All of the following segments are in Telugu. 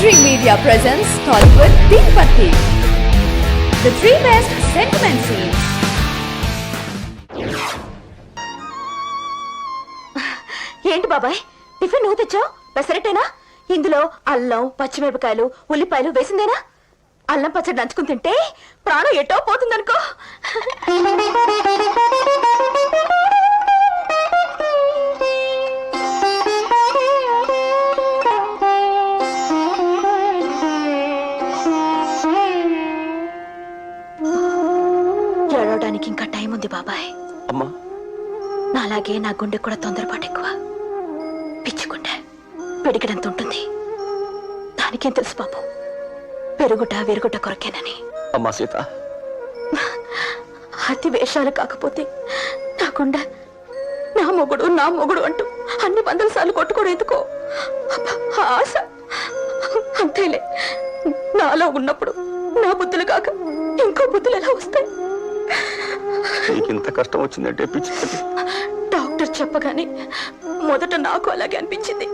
Dream Media presents Tollywood Tirupati. The three best sentiment scenes. ఏంటి బాబాయ్? టిఫిన్ నువ్వు తెచ్చావు? పెసరట్టేనా? ఇందులో అల్లం పచ్చిమిరపకాయలు ఉల్లిపాయలు వేసిందేనా? అల్లం పచ్చడి నంచుకుని తింటే ప్రాణం ఎటో పోతుందనుకో. బాబాయ్. అమ్మా. నాలాగే నా గుండె కూడా తొందరపాటు ఎక్కువ. పిచ్చుకుంటే పెడిగడంత ఉంటుంది. దానికేం తెలుసు బాబు? పెరుగుట విరుగుట కొరకేనని. అమ్మా సీత. అతి వేషాలు కాకపోతే నా గుండె నా మొగుడు నా మొగుడు అంటూ అన్ని వందల సార్లు కొట్టుకోడు ఎందుకో? ఆశ. అంతేలే. నాలో ఉన్నప్పుడు నా బుద్ధులు కాక ఇంకో బుద్ధులు ఎలా వస్తాయి? నీకు ఇంత కష్టం వచ్చిందంటే పిచ్చి డాక్టర్ చెప్పగానే మొదట నాకు అలాగే అనిపించింది.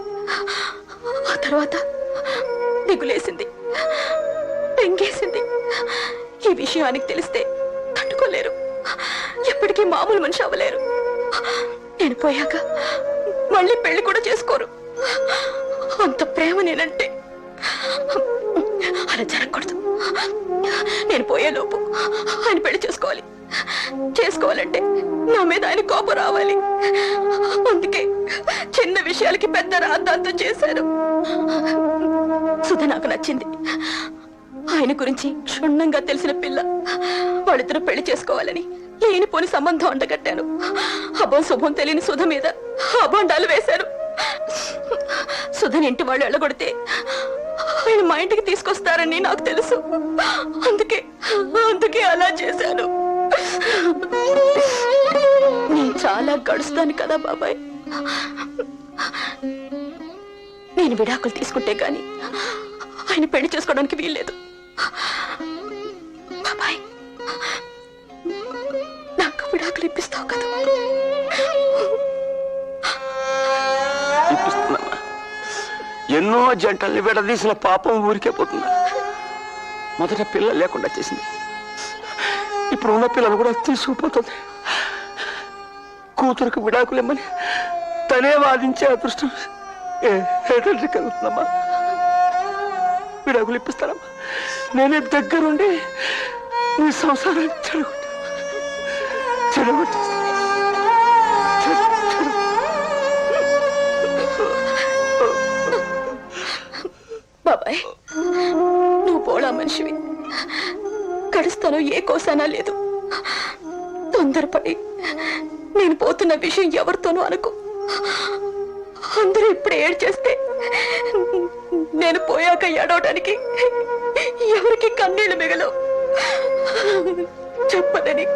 ఆ తర్వాత దిగులేసింది పెంగేసింది. ఈ విషయానికి తెలిస్తే తట్టుకోలేరు. ఎప్పటికీ మామూలు మనిషి అవ్వలేరు. నేను పోయాక మళ్ళీ పెళ్ళి కూడా చేసుకోరు. అంత ప్రేమ నేనంటే అలా జరగకూడదు. నేను పోయేలోపు ఆయన పెళ్ళి చేసుకోవాలి. చేసుకోవాలంటే నా మీద ఆయన కోపం రావాలి. అందుకే చిన్న విషయాలకి పెద్ద రాద్ధాంతం చేశారు. సుధ నాకు నచ్చింది. ఆయన గురించి క్షుణ్ణంగా తెలిసిన పిల్ల. వాళ్ళిద్దరు పెళ్ళి చేసుకోవాలని లేనిపోని సంబంధం అంటగట్టాను అభం శుభం తెలియని సుధ మీద అభండాలు వేశాను. సుధని ఇంటి వాళ్ళు వెళ్ళగొడితే ఆయన మా ఇంటికి తీసుకొస్తారని నాకు తెలుసు. అందుకే అందుకే అలా చేశాను. అలా గడుస్తాను కదా బాబాయ్. నేను విడాకులు తీసుకుంటే గాని ఆయన పెళ్ళి చేసుకోవడానికి వీల్లేదు. బాబాయ్ నాకు విడాకులు ఇప్పిస్తావు కదా. ఎన్నో జంటల్ని విడదీసిన పాపం ఊరికే పోతుందా? మొదట పిల్ల లేకుండా చేసింది. ఇప్పుడు ఉన్న పిల్లలు కూడా తీసుకుపోతుంది. కూతురుకు విడాకులేమని తనే వాదించే అదృష్టం ఏ తండ్రి కలుగుతుందమ్మా? విడాకులు ఇప్పిస్తానమ్మా నేనే దగ్గరుండి నీ సంసారాన్ని చెడగొట్టా. బాబాయ్ నువ్వు పోడా మనిషివి. గడుస్తానో ఏ కోసానా లేదు. తొందరపడి నేను పోతున్న విషయం ఎవరితోనూ అనుకో. అందరూ ఇప్పుడు ఏడ్చేస్తే నేను పోయాక ఏడవడానికి ఎవరికి కన్నీళ్ళు మిగలవు. చెప్పదని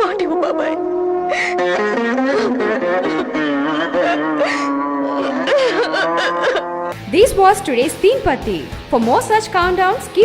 మాటి బాబాయ్ This was today's theme party. For more such countdowns, keep